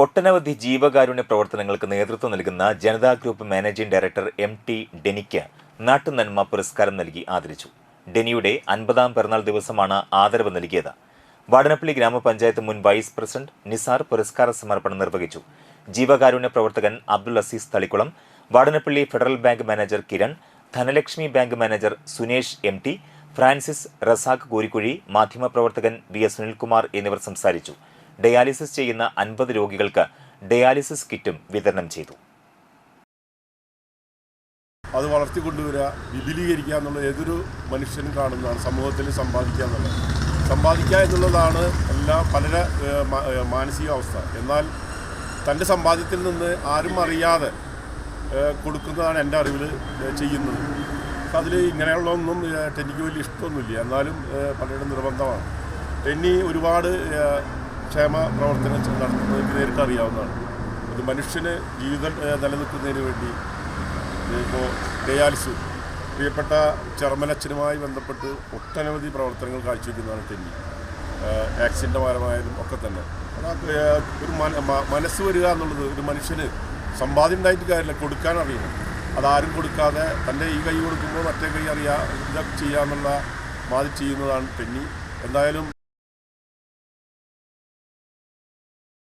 ഒട്ടനവധി ജീവകാരുണ്യ പ്രവർത്തനങ്ങൾക്ക് നേതൃത്വം നൽകുന്ന Janatha group managing director M T ഡെനിക്ക് നാട്ടുനന്മ പുരസ്കാരം നൽകി ആദരിച്ചു. ഡെനിയുടെ അൻപതാം പിറന്നാൾ ദിവസമാണ് ആദരവ് നൽകിയത്. വാടനപ്പള്ളി ഗ്രാമപഞ്ചായത്ത് മുൻ വൈസ് പ്രസിഡന്റ് നിസാർ പുരസ്കാര സമർപ്പണം നിർവഹിച്ചു. ജീവകാരുണ്യ പ്രവർത്തകൻ Abdul Azeez Thalikulam Vadanappally Federal bank manager Kiran Dhanalakshmi bank manager Sunesh M T Francis Razak Koorikuzhi മാധ്യമപ്രവർത്തകൻ വി എസ് സുനിൽകുമാർ എന്നിവർ സംസാരിച്ചു. ഡയാലിസിസ് ചെയ്യുന്ന അൻപത് രോഗികൾക്ക് ഡയാലിസിസ് കിറ്റും വിതരണം ചെയ്തു. അത് വളർത്തിക്കൊണ്ടുവരിക വിപുലീകരിക്കുക എന്നുള്ളത് ഏതൊരു മനുഷ്യനും കാണുന്നതാണ് സമൂഹത്തിൽ സമ്പാദിക്കുക എന്നുള്ളത്. സമ്പാദിക്കുക എന്നുള്ളതാണ് എല്ലാ പലര മാനസിക അവസ്ഥ എന്നാൽ തന്റെ സമ്പാദ്യത്തിൽ നിന്ന് ആരും അറിയാതെ കൊടുക്കുന്നതാണ് എന്റെ അറിവിൽ ചെയ്യുന്നത്. അതിൽ ഇങ്ങനെയുള്ളതൊന്നും ടെന്നിക്ക് വലിയ ഇഷ്ടമൊന്നുമില്ല. എന്നാലും പലരുടെ നിർബന്ധമാണ്. ടെന്നി ഒരുപാട് ക്ഷേമ പ്രവർത്തനം നടത്തുന്നത് എനിക്ക് നേരിട്ട് അറിയാവുന്നതാണ്. അത് മനുഷ്യന് ജീവിതം നിലനിൽക്കുന്നതിന് വേണ്ടി ഇപ്പോൾ ഡയാലിസ് പ്രിയപ്പെട്ട ചെറുമനച്ഛനുമായി ബന്ധപ്പെട്ട് ഒട്ടനവധി പ്രവർത്തനങ്ങൾ കാഴ്ചവെക്കുന്നതാണ് ടെന്നി ആക്സിഡന്റ് പരമായാലും ഒക്കെ തന്നെ. അത് ഒരു മന- മനസ്സ് വരിക എന്നുള്ളത് ഒരു മനുഷ്യന് സമ്പാദ്യം ഉണ്ടായിട്ട് കാര്യമില്ല കൊടുക്കാൻ അറിയണം. അതാരും കൊടുക്കാതെ തന്റെ ഈ കൈ കൊടുക്കുമ്പോൾ മറ്റേ കൈ അറിയാം ഇതൊക്കെ ചെയ്യാമെന്നുള്ള മാതിരി ചെയ്യുന്നതാണ് ടെന്നി എന്തായാലും